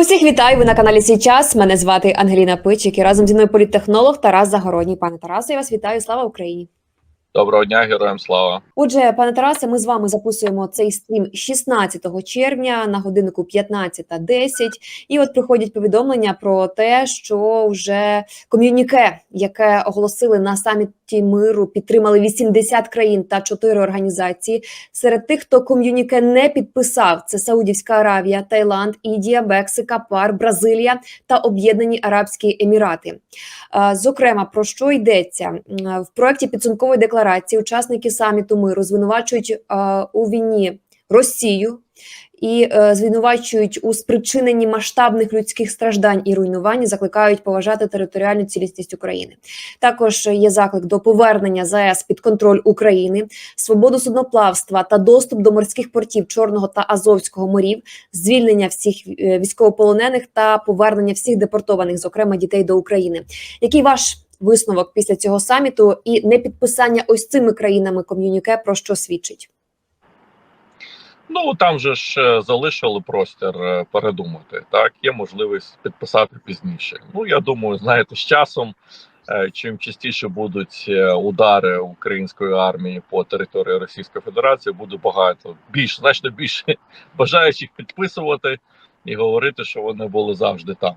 Усіх вітаю. Ви на каналі Сій час. Мене звати Ангеліна Пичик і разом зі мною політтехнолог Тарас Загородній. Пане Тарасе, я вас вітаю. Слава Україні! Доброго дня, героям слава. Отже, пане Тарасе, ми з вами записуємо цей стрім 16 червня на годиннику 15.10. І от приходять повідомлення про те, що вже ком'юніке, яке оголосили на саміті миру, підтримали 80 країн та 4 організації. Серед тих, хто ком'юніке не підписав, це Саудівська Аравія, Таїланд, Індія, Мексика, Пар, Бразилія та Об'єднані Арабські Емірати. Зокрема, про що йдеться в проєкті підсумкової декларації? Учасники саміту миру звинувачують у війні Росію і е, звинувачують у спричиненні масштабних людських страждань і руйнувань. Закликають поважати територіальну цілісність України. Також є заклик до повернення ЗАЕС під контроль України, свободу судноплавства та доступ до морських портів Чорного та Азовського морів, звільнення всіх е, військовополонених та повернення всіх депортованих, зокрема дітей до України. Який ваш висновок після цього саміту і непідписання ось цими країнами ком'юніке про що свідчить? Ну там же ж е, залишили простір е, передумати. Так, є можливість підписати пізніше. Ну я думаю, знаєте, з часом. е, Чим частіше будуть удари української армії по території Російської Федерації, буде багато більш значно більше бажаючих підписувати і говорити, що вони були завжди там.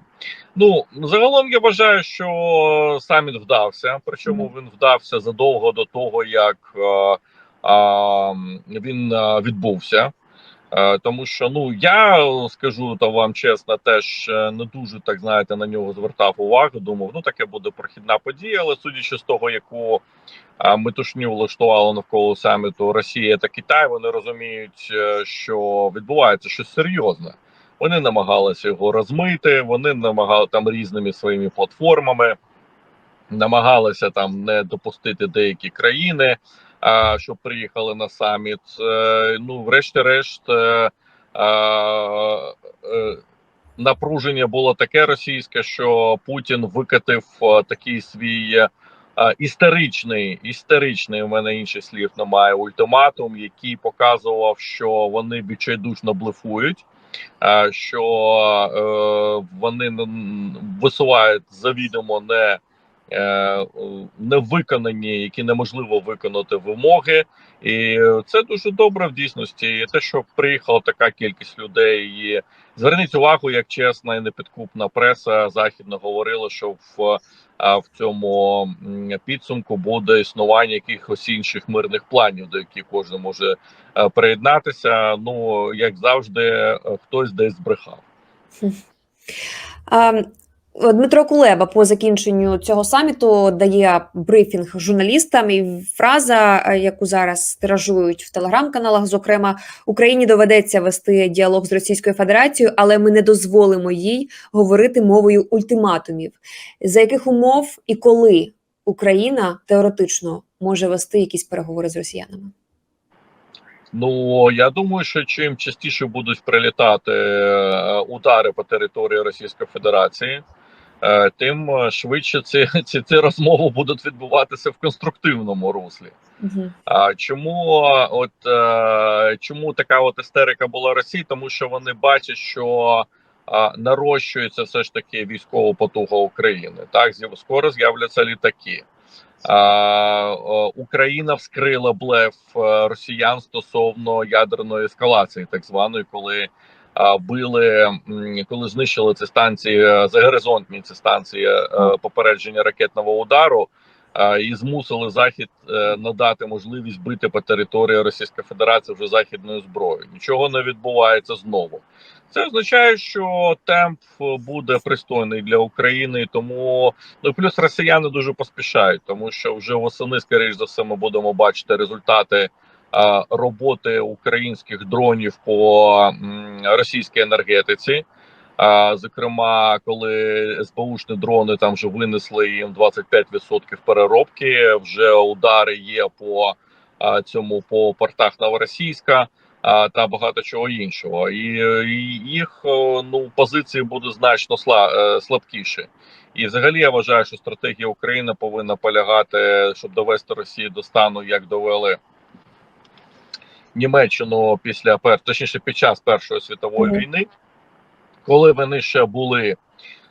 Ну загалом я вважаю, що саміт вдався. Причому він вдався задовго до того, як е, а, він відбувся. Е, Тому що ну я е, скажу та вам чесно, теж е, не дуже так знаєте на нього звертав увагу. Думав, ну таке буде прохідна подія. Але судячи з того, яку метушню влаштували навколо саміту Росія та Китай, вони розуміють, що відбувається щось серйозне. Вони намагалися його розмити. Вони намагали там різними своїми платформами, намагалися там не допустити деякі країни а, щоб приїхали на саміт. Е, ну, врешті-решт, е, е, напруження було таке російське, що Путін викатив такий свій історичний, історичний у мене інших слів немає ультиматум, який показував, що вони відчайдушно блефують. Що е, вони висувають завідомо не е, невиконані, які неможливо виконати вимоги, і це дуже добре в дійсності. І те, що приїхала така кількість людей, і зверніть увагу, як чесна і непідкупна преса західна говорила, що в в цьому підсумку буде існування якихось інших мирних планів, до яких кожен може е, приєднатися. Ну як завжди, е, хтось десь збрехав. Дмитро Кулеба по закінченню цього саміту дає брифінг журналістам. І фраза, е, яку зараз тиражують в телеграм-каналах, зокрема, Україні доведеться вести діалог з Російською Федерацією, але ми не дозволимо їй говорити мовою ультиматумів. За яких умов і коли Україна теоретично може вести якісь переговори з росіянами? Ну я думаю, що чим частіше будуть прилітати е, удари по території Російської Федерації, тим е, швидше ці, ці, ці розмови будуть відбуватися в конструктивному руслі. Угу. А чому е, от е, чому така от істерика була Росії? Тому що вони бачать, що е, нарощується все ж таки військова потуга України. Так скоро з'являться літаки. А, Україна вскрила блеф е, росіян стосовно ядерної ескалації, так званої, коли били, коли знищили ці станції е, загоризонтні ці станції е, попередження ракетного удару, і змусили захід е, надати можливість бити по території Російської Федерації вже західною зброєю. Нічого не відбувається знову. Це означає, що темп буде пристойний для України, тому ну плюс росіяни дуже поспішають, тому що вже восени, скоріш за все, ми будемо бачити результати роботи українських дронів по російській енергетиці. Зокрема, коли СБУшні дрони там вже винесли їм 25% переробки, вже удари є по цьому по портах Новоросійська та багато чого іншого, і, їх ну позиції будуть значно сла, е, слабкіші. І взагалі я вважаю, що стратегія України повинна полягати, щоб довести Росію до стану, як довели Німеччину після пер, точніше під час Першої світової Мгм. війни. коли вони ще були.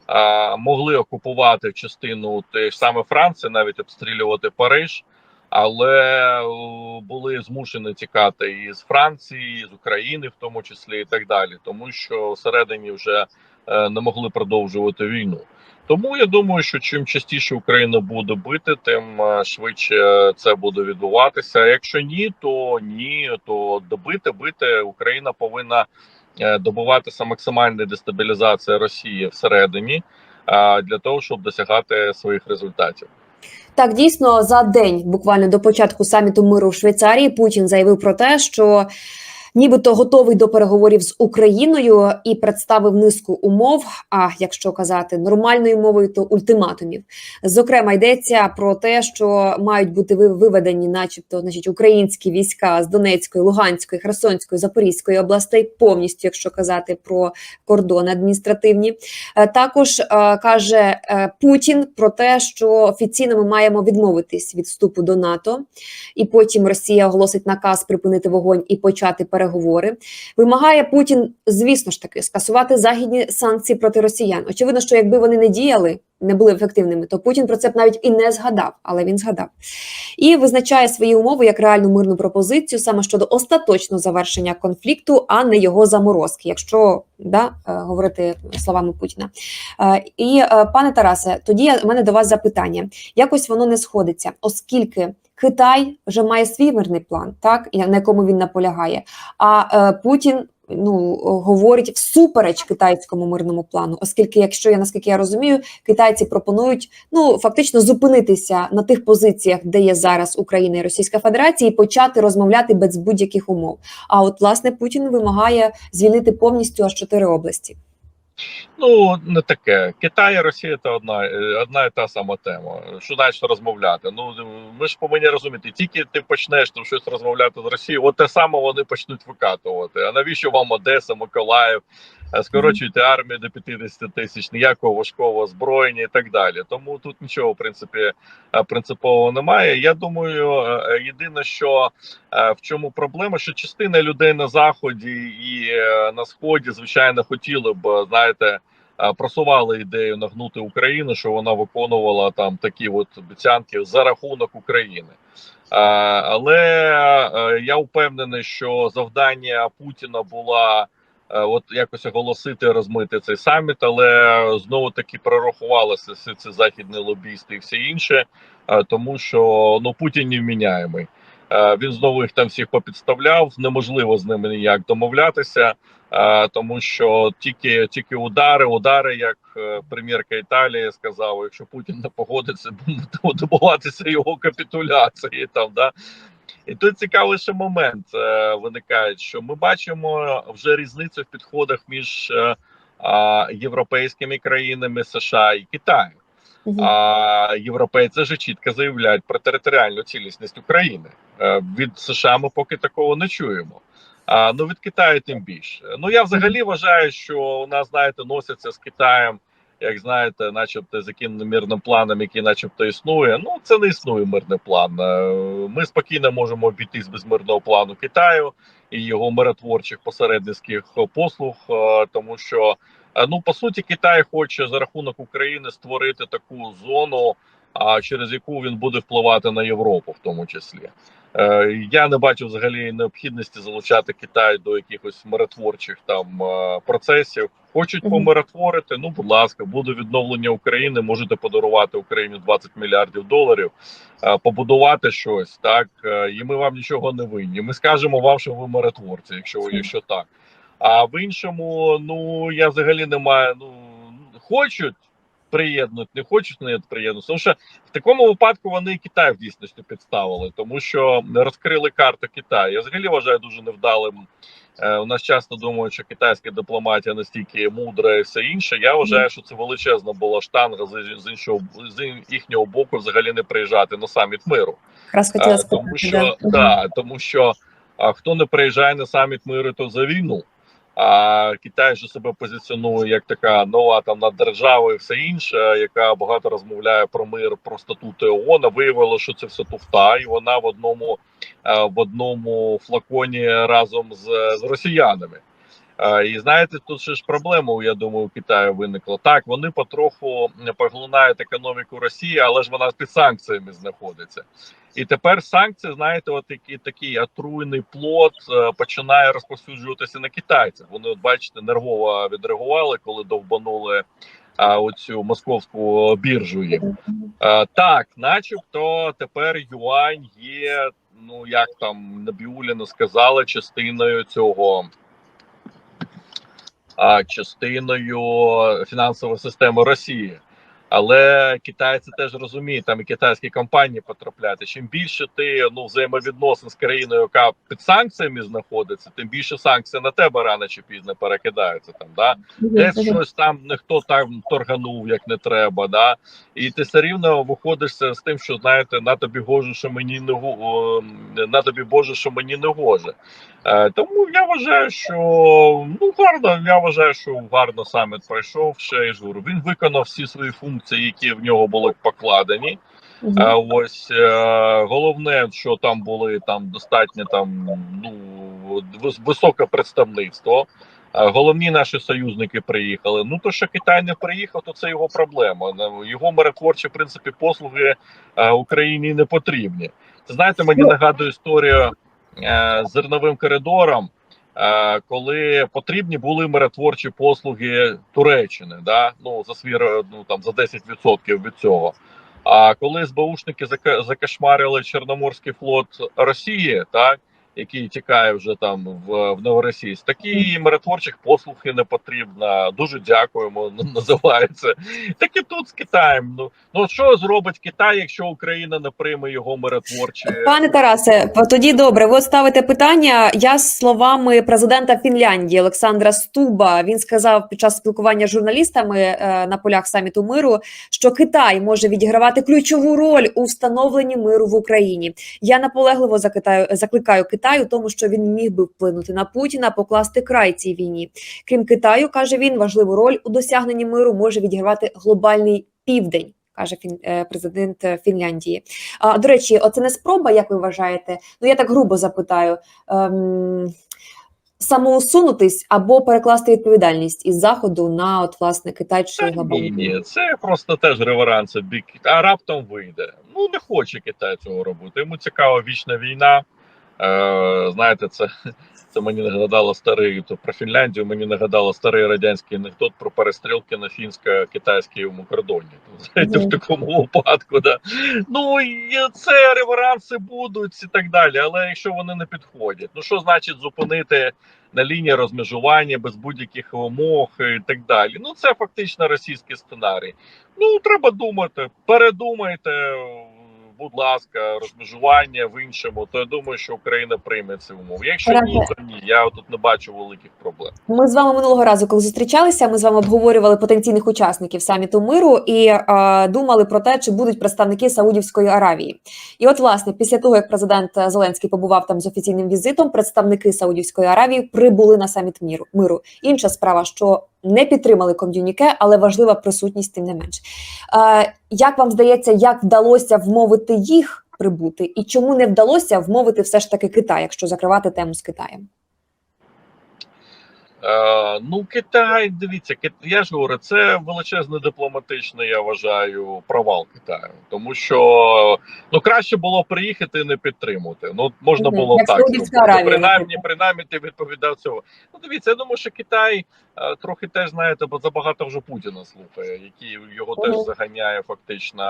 а, Могли окупувати частину ж саме Франції, навіть обстрілювати Париж, але були змушені тікати із Франції, з України, в тому числі, і так далі, тому що всередині вже е, не могли продовжувати війну. Тому я думаю, що чим частіше Україна буде бити, тим е, швидше це буде відбуватися. Якщо ні, то ні, то добити, бити Україна повинна е, добуватися максимальної дестабілізації Росії всередині е, для того, щоб досягати своїх результатів. Так, дійсно, за день, буквально до початку саміту миру в Швейцарії, Путін заявив про те, що нібито готовий до переговорів з Україною і представив низку умов. А якщо казати нормальною мовою, то ультиматумів. Зокрема, йдеться про те, що мають бути виведені, начебто, значить, українські війська з Донецької, Луганської, Херсонської, Запорізької областей, повністю, якщо казати про кордони адміністративні. Е, Також е, каже е, Путін про те, що офіційно ми маємо відмовитись від вступу до НАТО, і потім Росія оголосить наказ припинити вогонь і почати переговори. Вимагає Путін, звісно ж таки, скасувати західні санкції проти росіян. Очевидно, що якби вони не діяли, не були ефективними, то Путін про це б навіть і не згадав, але він згадав. І визначає свої умови як реальну мирну пропозицію саме щодо остаточного завершення конфлікту, а не його заморозки, якщо да, е, говорити словами Путіна. Е, І е, пане Тарасе, тоді у мене до вас запитання. Якось воно не сходиться, оскільки Китай вже має свій мирний план, так на якому він наполягає. А е, Путін ну говорить всупереч китайському мирному плану, оскільки, якщо я наскільки я розумію, китайці пропонують ну фактично зупинитися на тих позиціях, де є зараз Україна і Російська Федерація, і почати розмовляти без будь-яких умов. А от власне Путін вимагає звільнити повністю аж чотири області. Ну не таке. Китай і Росія це одна, е, одна і та сама тема. Що значить розмовляти? Ну ми ж повинні розуміти, тільки ти почнеш там щось розмовляти з Росією, от те саме вони почнуть викатувати. А навіщо вам Одеса, Миколаїв? Е, Скорочуйте армію до 50 тисяч, ніякого важкого озброєння і так далі. Тому тут нічого в принципі е, принципового немає. Я думаю, е, єдине, що в чому проблема, що частина людей на заході і на сході, звичайно, хотіли б знаєте. Просували ідею нагнути Україну, що вона виконувала там такі от обіцянки за рахунок України. Але я впевнений, що завдання Путіна була от якось оголосити, розмити цей саміт, але знову таки прорахувалися всі ці західні лобісти і все інше, е, тому що ну Путін невміняємий. Е, Він знову їх там всіх попідставляв. Неможливо з ними ніяк домовлятися, е, тому що тільки тільки удари, удари, як е, прем'єрка Італії сказав, якщо Путін не погодиться, буде добуватися його капітуляції там. Да? І тут цікавий ще момент е, виникає, що ми бачимо вже різницю в підходах між е, а, європейськими країнами США і Китаєм. А європейці вже чітко заявляють про територіальну цілісність України. Е, Від США ми поки такого не чуємо. А ну від Китаю тим більше. Ну я взагалі вважаю, що у нас знаєте носяться з Китаєм, як знаєте, начебто з яким мирним планом, який начебто існує. Ну це не існує мирний план. Е, Ми спокійно можемо обійтись без мирного плану Китаю і його миротворчих посередницьких послуг, е, тому що Е, Ну, по суті, Китай хоче за рахунок України створити таку зону, а через яку він буде впливати на Європу, в тому числі. Я не бачу взагалі необхідності залучати Китай до якихось миротворчих там процесів. Хочуть помиротворити. Ну, будь ласка, буде відновлення України. Можете подарувати Україні 20 мільярдів доларів, е, побудувати щось, так е, і ми вам нічого не винні. Ми скажемо вам, що ви миротворці, якщо якщо так. А в іншому, ну я взагалі не маю. Ну хочуть приєднати, не хочуть не приєднати. Тому що в такому випадку вони і Китай в дійсності підставили, тому що розкрили карту Китаю. Я взагалі вважаю дуже невдалим. Е, у нас часто думають, що китайська дипломатія настільки мудра і все інше. Я вважаю, що це величезна була штанга з, іншого з їхнього боку, взагалі не приїжджати на саміт миру. Раз хотіла Е, сказати, тому що да. да, тому що а, хто не приїжджає на саміт миру, то за війну. А Китай же себе позиціонує як така нова там держава і все інше, яка багато розмовляє про мир, про статути ООН. Виявило, що це все туфта, і вона в одному е, в одному флаконі разом з, з росіянами. І знаєте, тут ще ж проблема, я думаю, у Китаю виникла. Так, вони потроху поглинають економіку Росії, але ж вона під санкціями знаходиться. І тепер санкції, знаєте, от такий, такий отруйний плод е, починає розповсюджуватися на китайців. Вони, от бачите, нервово відреагували, коли довбанули а, оцю московську біржу. Е, так, начебто тепер юань є, ну як там Набіуліна сказала, частиною цього. А частиною фінансової системи Росії. Але китайці теж розуміють, там і китайські компанії потрапляти. Чим більше ти ну взаємовідносин з країною, яка під санкціями знаходиться, тим більше санкції на тебе рано чи пізно перекидаються там. Да? Десь щось там ніхто там торганув як не треба, да і ти все рівно виходиш з тим, що знаєте, на тобі гоже, що мені не на тобі Боже, що мені не гоже. Е, тому я вважаю, що ну гарно. Я вважаю, що гарно саміт пройшов. Ще я ж він виконав всі свої функції, які в нього були покладені. А ось е, головне, що там були там достатньо там ну високе представництво. Головні наші союзники приїхали. Ну то, що Китай не приїхав, то це його проблема. Ну, Його миротворчі в принципі послуги Україні не потрібні. Це знаєте, мені Ну. нагадує історію з зерновим коридором. е, Коли потрібні були миротворчі послуги Туреччини, да ну за свій ну там за 10% від цього. А коли СБУшники зака- закошмарили Чорноморський флот Росії, так який тікає вже там в, в Новоросійськ, такі миротворчих послуг і не потрібно. Дуже дякуємо. Називається так і тут з Китаєм. Ну ну що зробить Китай, якщо Україна не прийме його миротворчі? Пане Тарасе, тоді добре. Ви ставите питання. Я з словами президента Фінляндії Олександра Стуба він сказав під час спілкування з журналістами е, на полях саміту миру, що Китай може відігравати ключову роль у встановленні миру в Україні. Я наполегливо закитаю, закликаю Китай у тому, що він міг би вплинути на Путіна, покласти край цій війні. Крім Китаю, каже він, важливу роль у досягненні миру може відігравати глобальний південь. Каже фін, е, президент Фінляндії. А, до речі, оце не спроба, як ви вважаєте? Ну я так грубо запитаю. Ем, самоусунутись або перекласти відповідальність із заходу на от власне Китай чи Та ні, ні, це просто теж реверанс бік, а раптом вийде. Ну не хоче Китай цього робити. Йому цікава вічна війна. Е, знаєте, це, це мені нагадало старий то про Фінляндію. Мені нагадало старий радянський анекдот про перестрілки на фінсько-китайському кордоні. Знаєте, в такому випадку, да. Ну і це реверанси будуть і так далі. Але якщо вони не підходять, ну що значить зупинити на лінії розмежування без будь-яких вимог і так далі? Ну це фактично російський сценарій. Ну треба думати, передумайте. Будь ласка, розмежування в іншому, то я думаю, що Україна прийме ці умови. Якщо ні, то ні. Я тут не бачу великих проблем. Ми з вами минулого разу, коли зустрічалися, ми з вами обговорювали потенційних учасників саміту миру і е, думали про те, чи будуть представники Саудівської Аравії. І от, власне, після того як президент Зеленський побував там з офіційним візитом, представники Саудівської Аравії прибули на саміт миру. Інша справа, що не підтримали ком'юніке, але важлива присутність тим не менш. Е, як вам здається, як вдалося вмовити їх прибути, і чому не вдалося вмовити все ж таки Китай, якщо закривати тему з Китаєм? Е, ну, Китай, дивіться, я ж говорю, це величезний дипломатичний, я вважаю, провал Китаю. Тому що ну краще було приїхати і не підтримувати. Ну можна було так. Зробити. Принаймні, принаймні ти відповідав цього. Ну, дивіться, я думаю, що Китай е, трохи теж знаєте, бо забагато вже Путіна слухає, який його теж заганяє фактично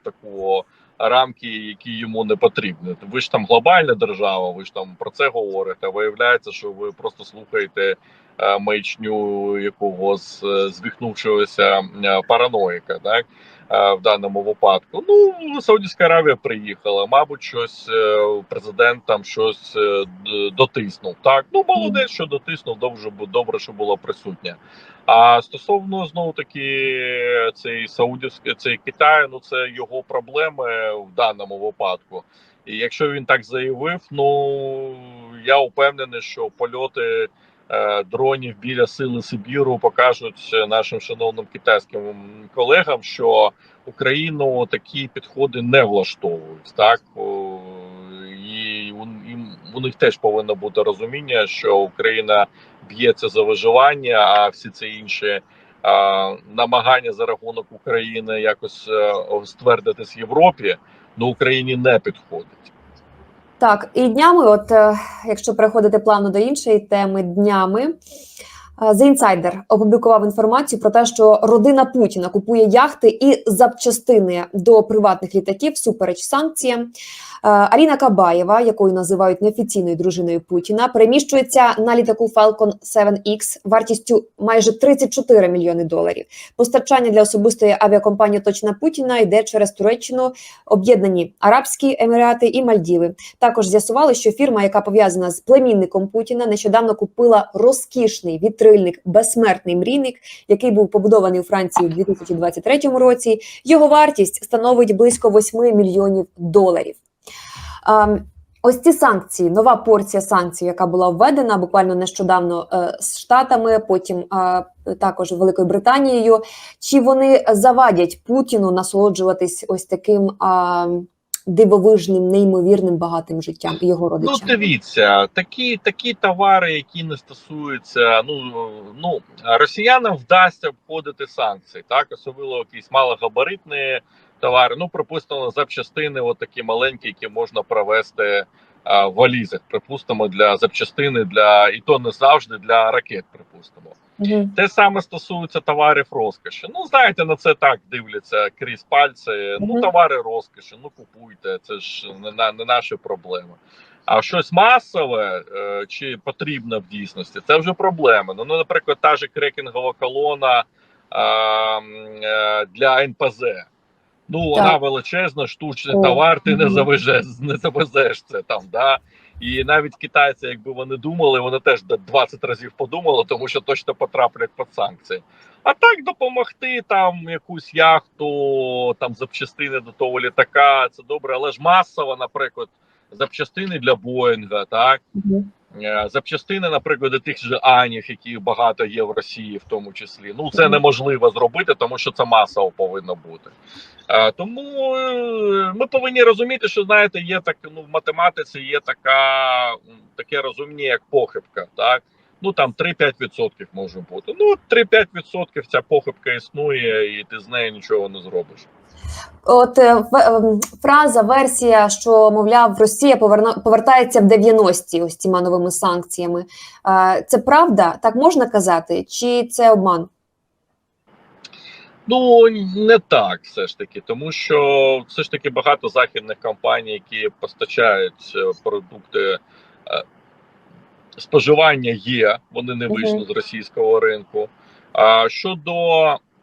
в таку. Рамки, які йому не потрібні. Ви ж там глобальна держава, ви ж там про це говорите. Виявляється, що ви просто слухаєте е, маячню якогось е, звіхнувшогося е, параноїка, так в даному випадку. Ну Саудівська Аравія приїхала, мабуть, щось е, президент там щось е, дотиснув. Так, ну молодець, що дотиснув, добре, добре, що була присутня. А стосовно знову таки цей саудівський цей Китай, ну це його проблеми в даному випадку. І якщо він так заявив, ну я впевнений, що польоти е, дронів біля сили Сибіру покажуть е, нашим шановним китайським колегам, що Україну такі підходи не влаштовують, так і, у них теж повинно бути розуміння, що Україна б'ється за виживання, а всі ці інші а, намагання за рахунок України якось е, ствердитись в Європі, ну Україні не підходить. Так, і днями, от е, якщо переходити плавно до іншої теми, днями The Insider опублікував інформацію про те, що родина Путіна купує яхти і запчастини до приватних літаків всупереч санкціям. Аріна Кабаєва, якою називають неофіційною дружиною Путіна, переміщується на літаку Falcon 7X вартістю майже 34 мільйони доларів. Постачання для особистої авіакомпанії Точна Путіна йде через Туреччину, Об'єднані Арабські Емірати і Мальдіви. Також з'ясували, що фірма, яка пов'язана з племінником Путіна, нещодавно купила розкішний вітрильник Безсмертний мрійник, який був побудований у Франції у 2023 році. Його вартість становить близько 8 мільйонів доларів. Ем, Ось ці санкції, нова порція санкцій, яка була введена буквально нещодавно е, з Штатами, потім е, також Великою Британією. Чи вони завадять Путіну насолоджуватись ось таким а, дивовижним, неймовірним багатим життям його Ну, дивіться, такі такі товари, які не стосуються, ну ну росіянам вдасться обходити санкції, так особливо якісь малогабаритні товари. Ну, припустимо, запчастини, от такі маленькі, які можна провести в валізах. Припустимо, для запчастини для і то не завжди для ракет. Припустимо. Мгм. Те саме стосується товарів розкоші. Ну, знаєте, на це так дивляться крізь пальці. Ну, товари розкоші, ну купуйте, це ж не, на- не наші проблеми. А щось масове е, чи потрібне в дійсності, це вже проблема. Ну, наприклад, та ж крекінгова колона е, для НПЗ. Ну, вона величезна, штучний товар, ти не завезеш, не завезеш це там. Да? І навіть китайці, якби вони думали, вони теж до 20 разів подумали, тому що точно потраплять під санкції. А так допомогти там якусь яхту, там запчастини до того літака, це добре, але ж масово, наприклад, запчастини для Боїнга, так. Е, запчастини, наприклад, до тих же анів, які багато є в Росії, в тому числі. Ну це неможливо зробити, тому що це масово повинно бути. Е, Тому е, ми повинні розуміти, що знаєте, є так ну в математиці є така таке розуміння, як похибка, так. Ну там 3-5% може бути. Ну 3-5% ця похибка існує, і ти з нею нічого не зробиш. От е, ем, фраза, версія, що мовляв, Росія поверна повертається в 90-ті ось цими новими санкціями. Е, Це правда? Так можна казати? Чи це обман? Ну не так, все ж таки, тому що все ж таки багато західних компаній, які постачають е, продукти е, споживання, є. Вони не вийшли з російського ринку. А щодо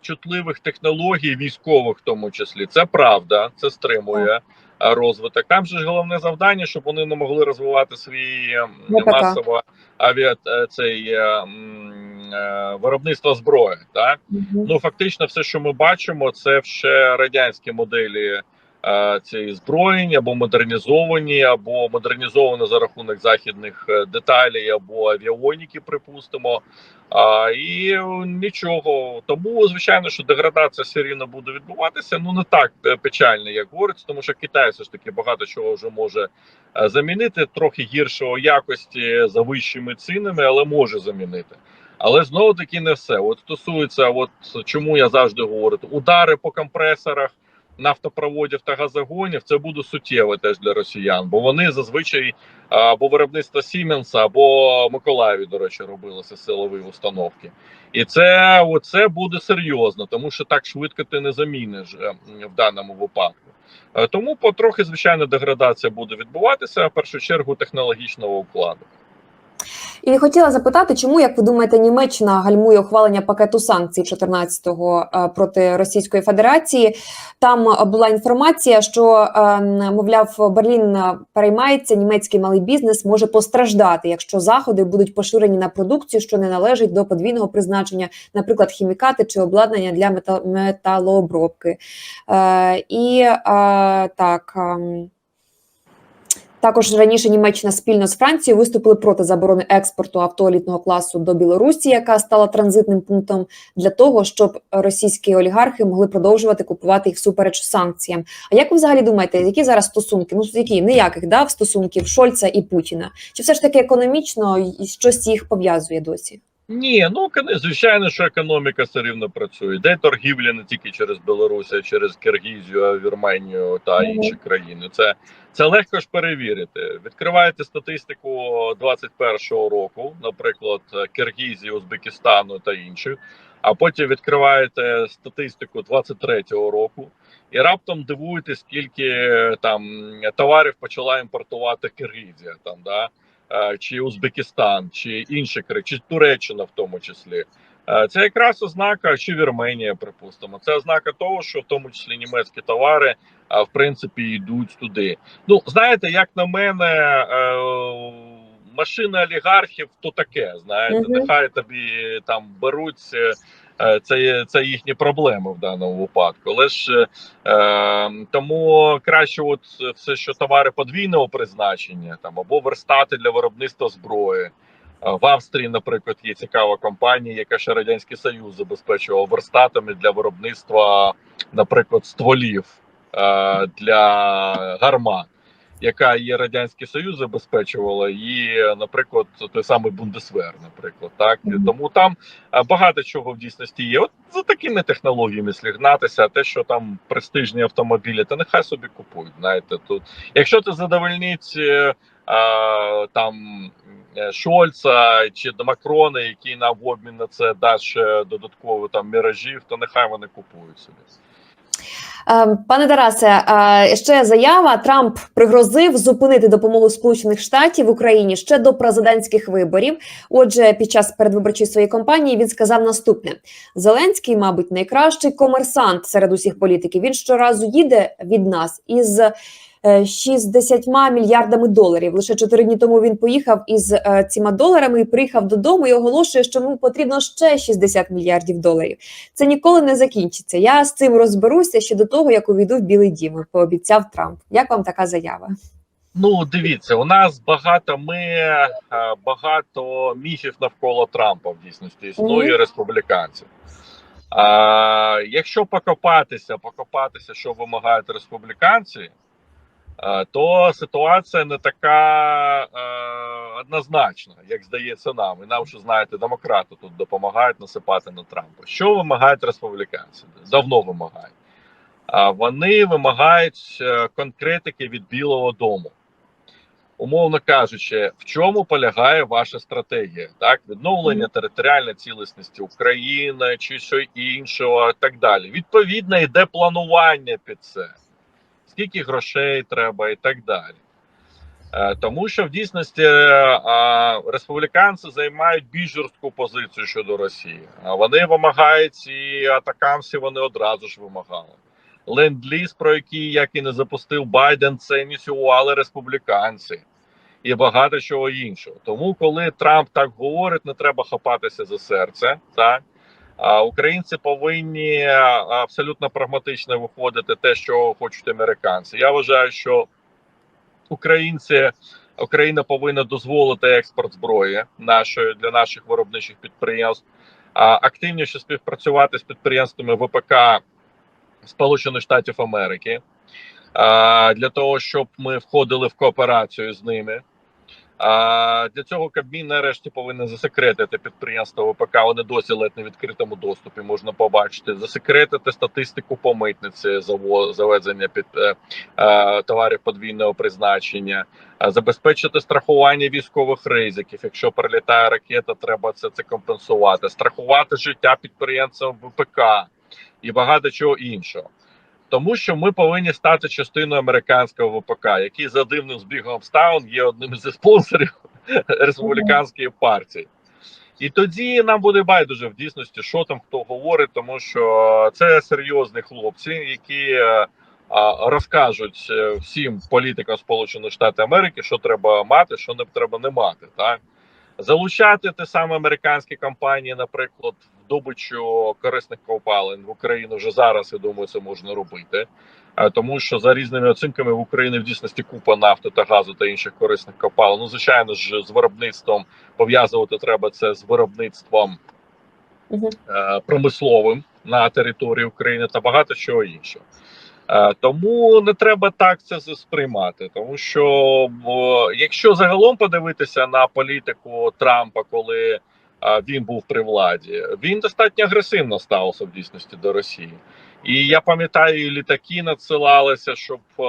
чутливих технологій, військових, в тому числі, це правда, це стримує. Розвиток там же ж головне завдання, щоб вони не могли розвивати свій ВПК. масово авіа е, цей е, е, виробництво зброї. Так Ну, фактично, все, що ми бачимо, це ще радянські моделі е, цієї зброєнь, або модернізовані, або модернізовані за рахунок західних е, деталей, або авіоніки, припустимо. А, і е, нічого. Тому, звичайно, що деградація все рівно буде відбуватися. Ну не так печально, як говориться, тому що Китай все ж таки багато чого вже може замінити, трохи гіршого якості за вищими цінами, але може замінити. Але знову таки не все. От стосується, от чому я завжди говорю, удари по компресорах нафтопроводів та газогонів, це буде суттєво теж для росіян, бо вони зазвичай або виробництво Сіменса, або Миколаєві, до речі, робилися силові установки. І це оце буде серйозно, тому що так швидко ти не заміниш е, в даному випадку. Е, Тому потрохи, звичайно, деградація буде відбуватися в першу чергу технологічного укладу. І хотіла запитати, чому, як ви думаєте, Німеччина гальмує ухвалення пакету санкцій 14-го е, проти Російської Федерації? Там е, була інформація, що е, мовляв, Берлін переймається, німецький малий бізнес може постраждати, якщо заходи будуть поширені на продукцію, що не належить до подвійного призначення, наприклад, хімікати чи обладнання для металообробки. І так. Також раніше Німеччина спільно з Францією виступили проти заборони експорту автоелітного класу до Білорусі, яка стала транзитним пунктом для того, щоб російські олігархи могли продовжувати купувати їх всупереч санкціям. А як ви взагалі думаєте, які зараз стосунки? Ну які ніяких да, стосунків Шольца і Путіна? Чи все ж таки економічно щось їх пов'язує досі? Ні, ну звичайно, що економіка все рівно працює. Де торгівля не тільки через Білорусь, а через Киргізію, Вірменію та інші країни. Це, це легко ж перевірити. Відкриваєте статистику 21-го року, наприклад, Киргізії, Узбекистану та інших. А потім відкриваєте статистику 23-го року, і раптом дивуєтесь, скільки там товарів почала імпортувати Киргізія, там да чи Узбекистан, чи інші країни, чи Туреччина в тому числі. Е, Це якраз ознака, чи Вірменія, припустимо. Це ознака того, що в тому числі німецькі товари а, в принципі йдуть туди. Ну знаєте, як на мене, е, машини олігархів то таке. Знаєте, нехай тобі там беруть. Е, Це, це їхні проблеми в даному випадку. Але ж е, тому краще, от все, що товари подвійного призначення, там або верстати для виробництва зброї. Е, В Австрії, наприклад, є цікава компанія, яка ще радянський союз забезпечував верстатами для виробництва, наприклад, стволів е, для гармат, яка є радянський союз забезпечувала, і, наприклад, той самий Бундесвер, наприклад, так Мгм. тому там е, багато чого в дійсності є. От за такими технологіями слід гнатися, а те, що там престижні автомобілі, то нехай собі купують. Знаєте, тут якщо це задовольнить. е, а, там е, Шольца чи Макрона, який нам в обмін на це дасть додатково там міражів, то нехай вони купують собі. Е, Пане Тарасе, е, ще заява. Трамп пригрозив зупинити допомогу Сполучених Штатів Україні ще до президентських виборів. Отже, під час передвиборчої своєї кампанії він сказав наступне: Зеленський, мабуть, найкращий комерсант серед усіх політиків. Він щоразу їде від нас із. Е, 60 мільярдами доларів. Лише чотири дні тому він поїхав із е, цими доларами і приїхав додому і оголошує, що йому потрібно ще 60 мільярдів доларів. Це ніколи не закінчиться. Я з цим розберуся ще до того, як увійду в Білий Дім, пообіцяв Трамп. Як вам така заява? Ну, дивіться, у нас багато ми е, багато міфів навколо Трампа в дійсності існує Мгм. республіканців. А, якщо покопатися, покопатися, що вимагають республіканці, е, то ситуація не така е, однозначна, як здається нам. І нам вже знаєте, демократи тут допомагають насипати на Трампа. Що вимагають республіканці? Давно вимагають. А вони вимагають е, конкретики від Білого Дому. Умовно кажучи, в чому полягає ваша стратегія? Так, відновлення територіальної цілісності України чи що іншого, так далі. Відповідно, йде планування під це, скільки грошей треба, і так далі. Е, Тому що в дійсності е, республіканці займають більш жорстку позицію щодо Росії. Вони вимагають і атакамсі вони одразу ж вимагали. Ленд-ліз, про який як і не запустив Байден, це ініціювали республіканці і багато чого іншого. Тому, коли Трамп так говорить, не треба хапатися за серце. Так українці повинні абсолютно прагматично виходити те, що хочуть американці. Я вважаю, що українці. Україна повинна дозволити експорт зброї нашої для наших виробничих підприємств, активніше співпрацювати з підприємствами ВПК Сполучених Штатів Америки для того, щоб ми входили в кооперацію з ними. А, для цього Кабмін нарешті повинен засекретити підприємства ВПК. Вони досі ледь не відкритому доступі можна побачити. Засекретити статистику по митниці завезення під е, е, товарів подвійного призначення, забезпечити страхування військових ризиків. Якщо прилітає ракета, треба це, це компенсувати, страхувати життя підприємцям ВПК і багато чого іншого. Тому що ми повинні стати частиною американського ВПК, який за дивним збігом обставин є одним із спонсорів республіканської партії. І тоді нам буде байдуже в дійсності, що там хто говорить, тому що це серйозні хлопці, які е, розкажуть е, всім політикам Сполучених Штатів Америки, що треба мати, що не треба не мати. Так залучати те саме американські компанії, наприклад, в добичу корисних копалин в Україну вже зараз. Я думаю, це можна робити. Тому що за різними оцінками в Україні в дійсності купа нафти та газу та інших корисних копалин. Ну, звичайно ж, з виробництвом пов'язувати треба це з виробництвом е, промисловим на території України та багато чого іншого. Е, Тому не треба так це сприймати, тому що якщо загалом подивитися на політику Трампа, коли е, він був при владі, він достатньо агресивно ставився в дійсності до Росії. І я пам'ятаю, і літаки надсилалися, щоб е,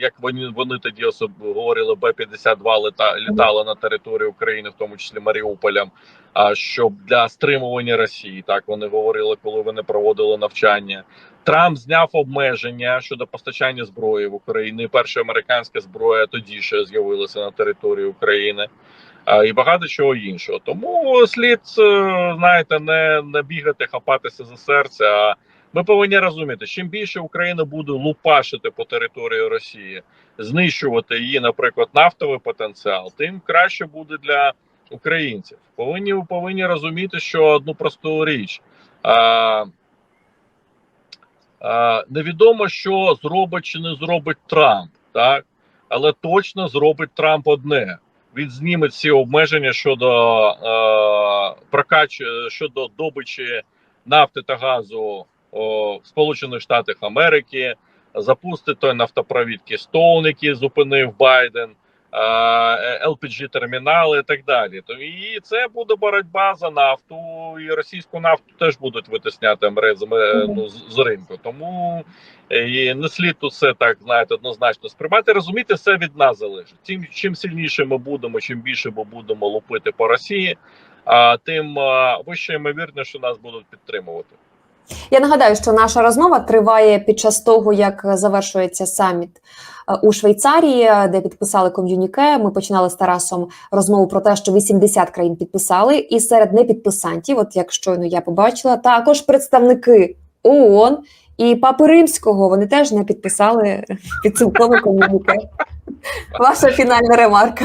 як вони вони тоді особ говорили, Б-52 літа, літали на територію України, в тому числі Маріуполем, а щоб для стримування Росії, так вони говорили, коли вони проводили навчання. Трамп зняв обмеження щодо постачання зброї в Україну. Перша американська зброя тоді ще з'явилася на території України. І багато чого іншого. Тому слід е, знаєте, не, не бігати, хапатися за серце. А ми повинні розуміти, чим більше Україна буде лупашити по території Росії, знищувати її, наприклад, нафтовий потенціал, тим краще буде для українців. Повинні повинні розуміти, що одну просту річ. А, а, невідомо, що зробить чи не зробить Трамп, так але точно зробить Трамп одне: він зніме ці обмеження щодо е, прокач щодо добичі нафти та газу о, в Сполучених Штатах Америки, запустить той нафтопровід Keystone, який зупинив Байден. lpg термінали і так далі. То і це буде боротьба за нафту, і російську нафту теж будуть витисняти ну, з, з ринку. Тому е, і не слід тут все так знаєте однозначно сприймати. Розуміти, все від нас залежить. Тим чим сильніше ми будемо, чим більше ми будемо лупити по Росії, а тим вище ймовірно, що нас будуть підтримувати. Я нагадаю, що наша розмова триває під час того, як завершується саміт е, у Швейцарії, де підписали ком'юніке. Ми починали з Тарасом розмову про те, що 80 країн підписали, і серед непідписантів, от як щойно я побачила, також представники ООН і Папи Римського. Вони теж не підписали підсумкове ком'юніке. Ваша фінальна ремарка.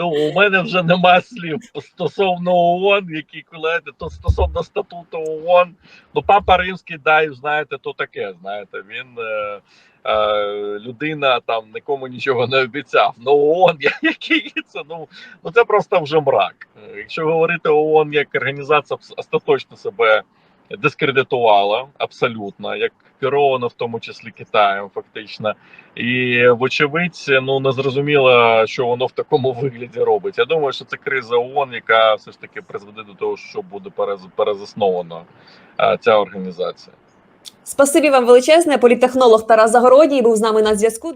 Ну, у мене вже нема слів стосовно ООН, які колеги, то стосовно статуту ООН. Ну, папа римський, дай, знаєте, то таке. Знаєте, він е, е, людина там нікому нічого не обіцяв. Ну, ООН, який це? Ну, ну це просто вже мрак. Якщо говорити ООН як організація остаточно себе дискредитувала абсолютно, як керовано в тому числі Китаєм, фактично. І вочевидь, ну не зрозуміло, що воно в такому вигляді робить. Я думаю, що це криза ООН, яка все ж таки призведе до того, що буде перез, перезаснована ця організація. Спасибі вам величезне. Політехнолог Тарас Загородній був з нами на зв'язку.